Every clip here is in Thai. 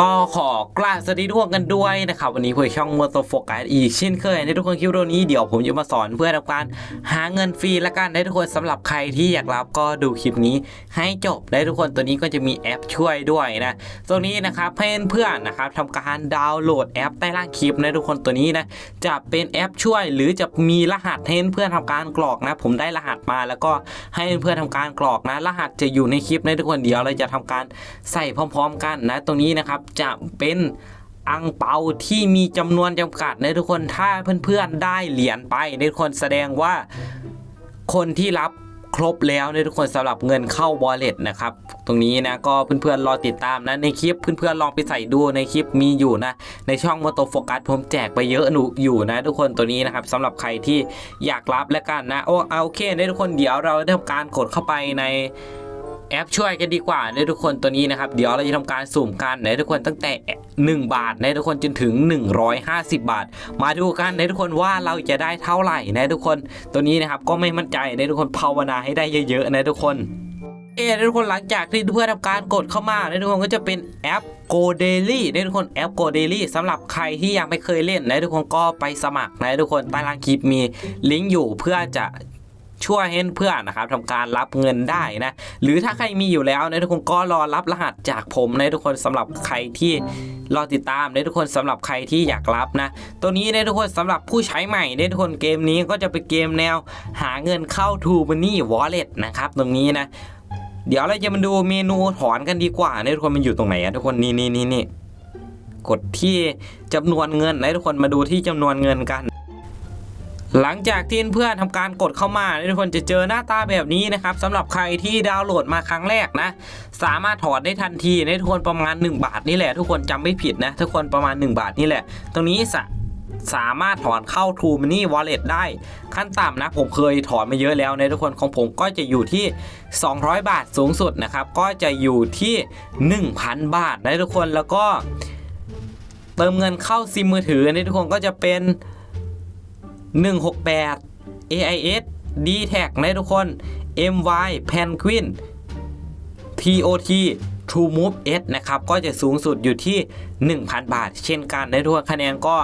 ก็ขอกราบสวัสดีทุกคนกันด้วยนะครับ วันนี้เพื่อช่องมอเตอร์โฟกัสอีกเช่นเคยในทุกคนคลิปวิดีโอนี้เดี๋ยวผมจะมาสอนเพื่อทำการหาเงินฟรีละกันได้ทุกคนสำหรับใครที่อยากรับก็ดูคลิปนี้ให้จบได้ทุกคนตัวนี้ก็จะมีแอปช่วยด้วยนะตรงนี้นะครับให้เพื่อนนะครับทำการดาวน์โหลดแอปใต้ล่างคลิปนะทุกคนตัวนี้นะจะเป็นแอปช่วยหรือจะมีรหัสให้เพื่อนทำการกรอกนะ ผมได้รหัสมาแล้วก็ให้เพื่อนทำการกรอกนะ รหัสจะอยู่ในคลิปนะทุกคนเดี๋ยวเราจะทำการใส่พร้อม ๆ กันนะ ตรงนี้นะครับจะเป็นอังเปาที่มีจำนวนจำกัดนะทุกคนถ้าเพื่อนๆได้เหรียญไปนะทุกคนแสดงว่าคนที่รับครบแล้วนะทุกคนสำหรับเงินเข้า wallet นะครับ ตรงนี้นะก็เพื่อนๆรอติดตามนะในคลิปเพื่อนๆลองไปใส่ดูในคลิปมีอยู่นะ ในช่องมอโตโฟกัสผมแจกไปเยอะหนูอยู่นะ ทุกคนตัวนี้นะครับสำหรับใครที่อยากรับแล้วกันนะโอ้เอาโอเคนะทุกคนเดี๋ยวเราได้ทำการกดเข้าไปใน แอปช่วยกันดีกว่านะทุกคนตัวนี้นะครับ เดี๋ยวเราจะทำการสุ่มกันนะทุกคนตั้งแต่ 1 บาทนะทุกคนจนถึง 150 บาท มาดูกันนะทุกคนว่าเราจะได้เท่าไหร่นะทุกคนตัวนี้นะครับก็ไม่มั่นใจนะทุกคนภาวนาให้ได้เยอะๆนะทุกคนเอทุกคนหลังจากที่เพื่อนทำการกดเข้ามานะทุกคนก็จะเป็นแอป Go Daily นะทุกคนแอป Go Daily สำหรับใครที่ยังไม่เคยเล่นนะทุกคนก็ไปสมัครนะทุกคนใต้ล่างคลิปมีลิงก์อยู่เพื่อจะ ช่วยให้เพื่อนนะครับทำการรับเงินได้นะ หรือถ้าใครมีอยู่แล้วนะทุกคนก็รอรับรหัสจากผมนะทุกคนสำหรับใครที่รอติดตามนะทุกคนสำหรับใครที่อยากรับนะตัวนี้นะทุกคนสำหรับผู้ใช้ใหม่นะทุกคนเกมนี้ก็จะเป็นเกมแนวหาเงินเข้า t o Money Wallet นะครับตรงนี้นะ เดี๋ยวเราจะมาดูเมนูถอนกันดีกว่านะทุกคนมันอยู่ตรงไหนอะทุกคนนี่นี่นี่นี่กดที่จำนวนเงินนะทุกคนมาดูที่จำนวนเงินกัน หลังจากที่เพื่อนทำการกดเข้ามานทุกคนจะเจอหน้าตาแบบนี้นะครับสำหรับใครที่ดาวน์โหลดมาครั้งแรกนะ สามารถถอนได้ทันทีในทุกคนประมาณ 1 บาทนี่แหละ ทุกคนจำไม่ผิดนะ ทุกคนประมาณ 1 บาทนี่แหละ ตรงนี้สสามารถถอนเข้า True Money Wallet ได้ขั้นต่ำนะ ผมเคยถอนมาเยอะแล้วในทุกคนของผมก็จะอยู่ที่ 200 บาทสูงสุดนะครับ ก็จะอยู่ที่ 1,000 บาทนะทุกคนแล้วก็ เติมเงินเข้าซิมมือถือในทุกคนก็จะเป็น 168 AIS d t a g นะทุกคน MY Penguin TOT True Move S นะครับ ก็จะสูงสุดอยู่ที่ 1,000 บาท เช่นกันนะทุกคนคะแนนก็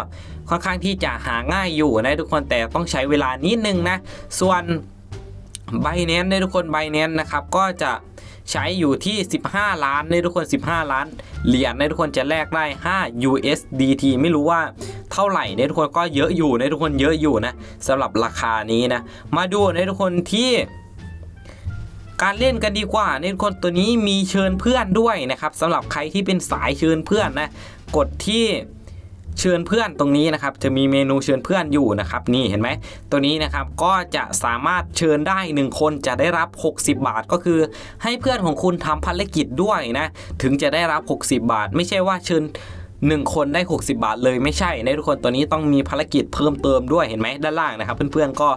ค่อนข้างที่จะหาง่ายอยู่นะทุกคนแต่ต้องใช้เวลานิดนึงนะ ส่วน b i n a n c e นะทุกคน b i n a n c e นะครับ ก็จะใช้อยู่ที่ 15 ล้านในทุกคน 15 ล้าน เหรียญในทุกคนจะแลกได้ 5 USDT ไม่รู้ว่าเท่าไหร่ในทุกคนก็เยอะอยู่ในทุกคนเยอะอยู่นะสำหรับราคานี้นะ มาดูในทุกคนที่การเล่นกันดีกว่าในทุกคนตัวนี้มีเชิญเพื่อนด้วยนะครับสำหรับใครที่เป็นสายเชิญเพื่อนนะ กดที่ เชิญเพื่อนตรงนี้นะครับ จะมีเมนูเชิญเพื่อนอยู่นะครับนี่เห็นไหมตัวนี้นะครับก็จะสามารถเชิญได้ 1 คนจะได้รับ 60 บาทก็คือ ให้เพื่อนของคุณทำภารกิจด้วยนะถึงจะได้รับ 60 บาท ไม่ใช่ว่าเชิญ 1 คนได้ 60 บาทเลยไม่ใช่นะทุกคนตัวนี้ต้องมีภารกิจเพิ่มเติมด้วยเห็นไหมด้านล่างนะครับ เพื่อนๆก็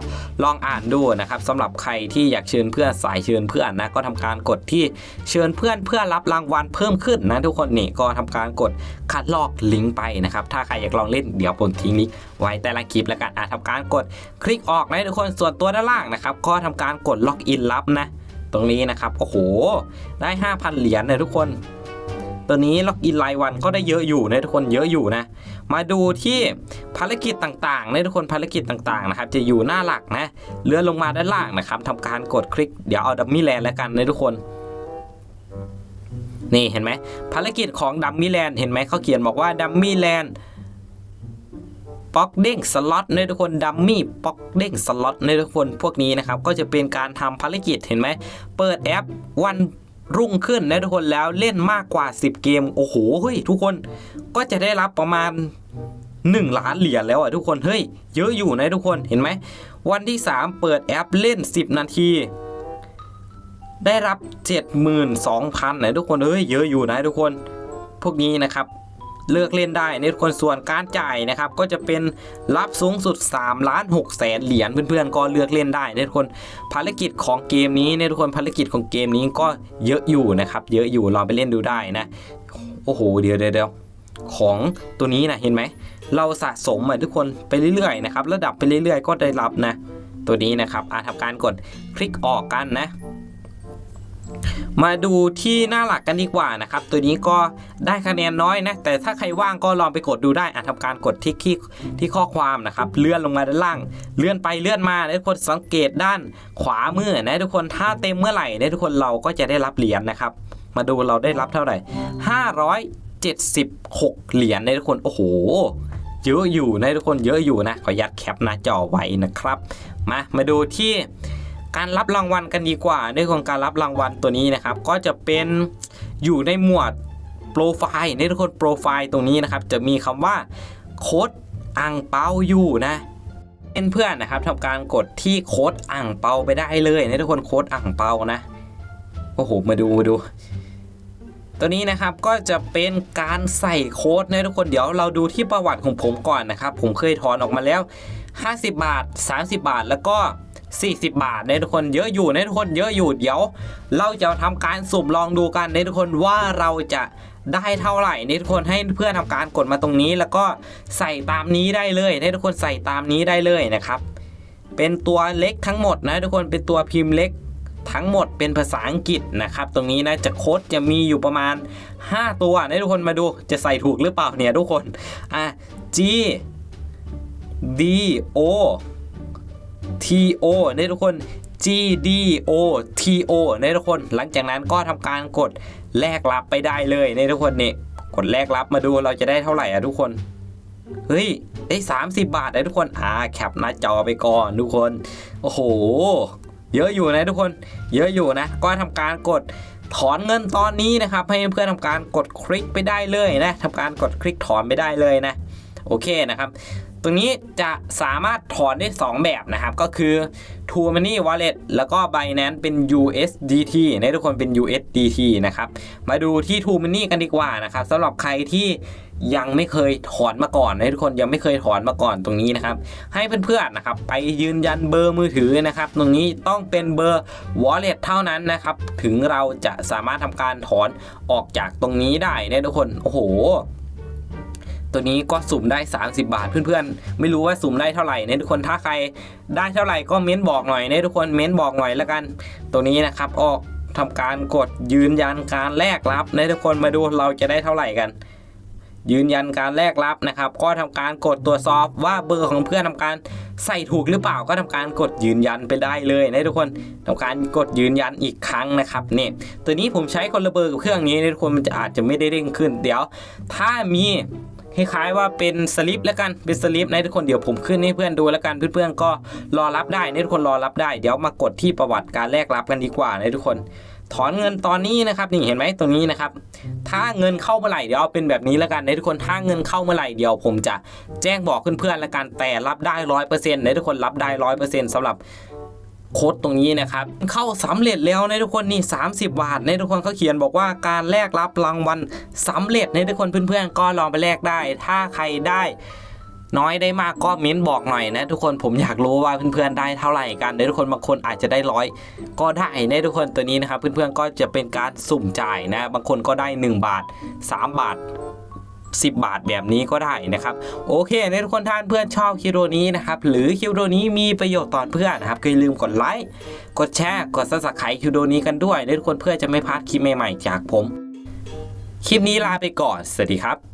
ลองอ่านดูนะครับสำหรับใครที่อยากเชิญเพื่อนสายเชิญเพื่อนนะก็ทำการกดที่เชิญเพื่อนเพื่อรับรางวัลเพิ่มขึ้นนะทุกคนนี่ก็ทำการกดคัดลอกลิงก์ไปนะครับถ้าใครอยากลองเล่นเดี๋ยวผมทิ้งลิงก์ไว้ใต้ล่างคลิปแล้วกันอะทำการกดคลิกออกนะทุกคนส่วนตัวด้านล่างนะครับก็ทำการกดล็อกอินรับนะ ตรงนี้นะครับโอ้โหได้ 5,000 เหรียญเลยทุกคน ตัวนี้ล็อกอินรายวันก็ได้เยอะอยู่นะทุกคนเยอะอยู่นะ มาดูที่ภารกิจต่างๆนะทุกคนภารกิจต่างๆนะครับจะอยู่หน้าหลักนะเลื่อนลงมาด้านล่างนะครับทำการกดคลิกเดี๋ยวเอาดัมมี่แลนด์แล้วกันนะทุกคนนี่เห็นไหมภารกิจของดัมมี่แลนด์เห็นไหมเขาเขียนบอกว่าดัมมี่แลนด์ป๊อกเด้งสล็อตนะทุกคนดัมมี่ป๊อกเด้งสล็อตนะทุกคนพวกนี้นะครับก็จะเป็นการทำภารกิจเห็นไหมเปิดแอปวัน รุ่งขึ้นนะทุกคนแล้วเล่นมากกว่า 10 เกม โอ้โหเฮ้ยทุกคนก็จะได้รับประมาณ 1 ล้านเหรียญแล้วอะทุกคนเฮ้ยเยอะอยู่นะทุกคนเห็นไหมวันที่ 3 เปิดแอปเล่น 10 นาที ได้รับ 72,000นะทุกคนเฮ้ยเยอะอยู่นะทุกคน พวกนี้นะครับ เลือกเล่นได้ในทุกคนส่วนการจ่ายนะครับก็จะเป็นรับสูงสุด3ล้าน6แสนเหรียญเพื่อนๆก็เลือกเล่นได้ในทุกคนภารกิจของเกมนี้เนี่ยทุกคนภารกิจของเกมนี้ก็เยอะอยู่นะครับเยอะอยู่ลองไปเล่นดูได้นะโอ้โหเดี๋ยวเดี๋ยวของตัวนี้นะเห็นไหมเราสะสมอะทุกคนไปเรื่อยๆนะครับระดับไปเรื่อยๆ ก็ได้รับนะตัวนี้นะครับอาทำการกดคลิกออกกันนะ มาดูที่หน้าหลักกันดีกว่านะครับ ตัวนี้ก็ได้คะแนนน้อยนะ แต่ถ้าใครว่างก็ลองไปกดดูได้อะทำการกดที่ที่ที่ข้อความนะครับ เลื่อนลงมาด้านล่าง เลื่อนไปเลื่อนมานะทุกคนสังเกตด้านขวามือนะทุกคนถ้าเต็มเมื่อไหร่นะทุกคนเราก็จะได้รับเหรียญนะครับ มาดูเราได้รับเท่าไหร่ 576 เหรียญนะทุกคนโอ้โหเยอะอยู่นะทุกคนเยอะอยู่นะขอยัดแคปหน้าจอไว้นะครับ มามาดูที่ การรับรางวัลกันดีกว่าในของการรับรางวัลตัวนี้นะครับ ก็จะเป็นอยู่ในหมวดโปรไฟล์ในทุกคนโปรไฟล์ตรงนี้นะครับ จะมีคำว่าโค้ดอ่างเปาอยู่นะเป็นเพื่อนนะครับทำการกดที่โค้ดอ่างเปาไปได้เลยนะทุกคนโค้ดอ่างเปานะโอ้โหมาดูมาดู ตัวนี้นะครับก็จะเป็นการใส่โค้ดนะทุกคนเดี๋ยวเราดูที่ประวัติของผมก่อนนะครับ ผมเคยถอนออกมาแล้ว 50 บาท 30 บาทแล้วก็ 40 บาทนะทุกคนเยอะอยู่นะทุกคนเยอะอยู่เดี๋ยว เราจะทำการสุ่มลองดูกันนะทุกคนว่าเราจะได้เท่าไหร่นะทุกคนให้เพื่อนทำการกดมาตรงนี้ แล้วก็ใส่ตามนี้ได้เลยนะทุกคนใส่ตามนี้ได้เลยนะครับ เป็นตัวเล็กทั้งหมดนะทุกคนเป็นตัวพิมพ์เล็กทั้งหมดเป็นภาษาอังกฤษนะครับ ตรงนี้นะจะโค้ดจะมีอยู่ประมาณ 5 ตัวนะทุกคนมาดูจะใส่ถูกหรือเปล่าเนี่ยทุกคนอะ G D O T O เนี่ยทุกคน G D O T O เนี่ยทุกคน หลังจากนั้นก็ทำการกดแลกรับไปได้เลยเนี่ยทุกคนนี่กดแลกรับมาดูเราจะได้เท่าไหร่อะทุกคนเฮ้ยได้30 บาทเลยทุกคนอ่าแคปหน้าจอไปก่อนทุกคน โอ้โห เยอะอยู่นะทุกคน เยอะอยู่นะ ก็ทำการกดถอนเงินตอนนี้นะครับ ให้เพื่อนทำการกดคลิกไปได้เลยนะทำการกดคลิกถอนไปได้เลยนะ โอเคนะครับ ตรงนี้จะสามารถถอนได้ 2 แบบนะครับ ก็คือ True Money Wallet แล้วก็ Binance เป็น USDT นะทุกคนเป็น USDT นะครับ มาดูที่ True Money กันดีกว่านะครับสำหรับใครที่ยังไม่เคยถอนมาก่อนนะทุกคนยังไม่เคยถอนมาก่อนตรงนี้นะครับ ให้เพื่อนๆนะครับ ไปยืนยันเบอร์มือถือนะครับ ตรงนี้ต้องเป็นเบอร์ wallet เท่านั้นนะครับ ถึงเราจะสามารถทำการถอนออกจากตรงนี้ได้นะทุกคนโอ้โห ตัวนี้ก็สุ่มได้ 30 บาทเพื่อนๆ ไม่รู้ว่าสุ่มได้เท่าไหร่นะทุกคนถ้าใครได้เท่าไหร่ก็เม้นบอกหน่อยนะทุกคนเม้นบอกหน่อยแล้วกัน ตัวนี้นะครับออกทำการกดยืนยันการแลกรับนะทุกคนมาดูเราจะได้เท่าไหร่กัน ยืนยันการแลกรับนะครับ ก็ทำการกดตรวจสอบว่าเบอร์ของเพื่อนทำการใส่ถูกหรือเปล่าก็ทำการกดยืนยันไปได้เลยนะทุกคนทำการกดยืนยันอีกครั้งนะครับเนี่ยตัวนี้ผมใช้คนละเบอร์กับเครื่องนี้นะทุกคนมันจะอาจจะไม่ได้เด้งขึ้น เดี๋ยว ถ้ามี คล้ายๆว่าเป็นสลิปแล้วกันเป็นสลิปนะทุกคนเดี๋ยวผมขึ้นให้เพื่อนดูแล้วกันเพื่อนๆก็รอรับได้นะทุกคนรอรับได้ เดี๋ยวมากดที่ประวัติการแลกรับกันดีกว่านะทุกคน ถอนเงินตอนนี้นะครับนี่เห็นไหมตรงนี้นะครับถ้าเงินเข้าเมื่อไหร่เดี๋ยวเอาเป็นแบบนี้แล้วกันนะทุกคนถ้าเงินเข้าเมื่อไหร่เดี๋ยวผมจะแจ้งบอกเพื่อนๆแล้วกันแต่รับได้ร้อยเปอร์เซ็นต์นะทุกคนรับได้ร้อยเปอร์เซ็นต์สำหรับ โค้ดตรงนี้นะครับเข้าสำเร็จแล้วนะทุกคนนี่ 30 บาทนะทุกคนเขาเขียนบอกว่าการแลกรับรางวัลสำเร็จนะทุกคนเพื่อนๆ ก็ลองไปแลกได้ ถ้าใครได้น้อยได้มากก็เม้นบอกหน่อยนะ ทุกคนผมอยากรู้ว่าเพื่อนๆได้เท่าไหร่กันนะทุกคนบางคนอาจจะได้ร้อยก็ได้นะทุกคนตัวนี้นะครับเพื่อนๆก็จะเป็นการสุ่มจ่ายนะ บางคนก็ได้ 1 บาท 3 บาท 10 บาทแบบนี้ก็ได้นะครับโอเคในทุกคนท่านเพื่อนชอบคลิปโรนี้นะครับหรือคลิปโรนี้มีประโยชน์ต่อเพื่อนนะครับก็อย่าลืมกดไลค์กดแชร์กดซับสไครต์คลิปโรนี้กันด้วยนทุกคนเพื่อจะไม่พลาดคลิปใหม่ๆจากผม คลิปนี้ลาไปก่อนสวัสดีครับ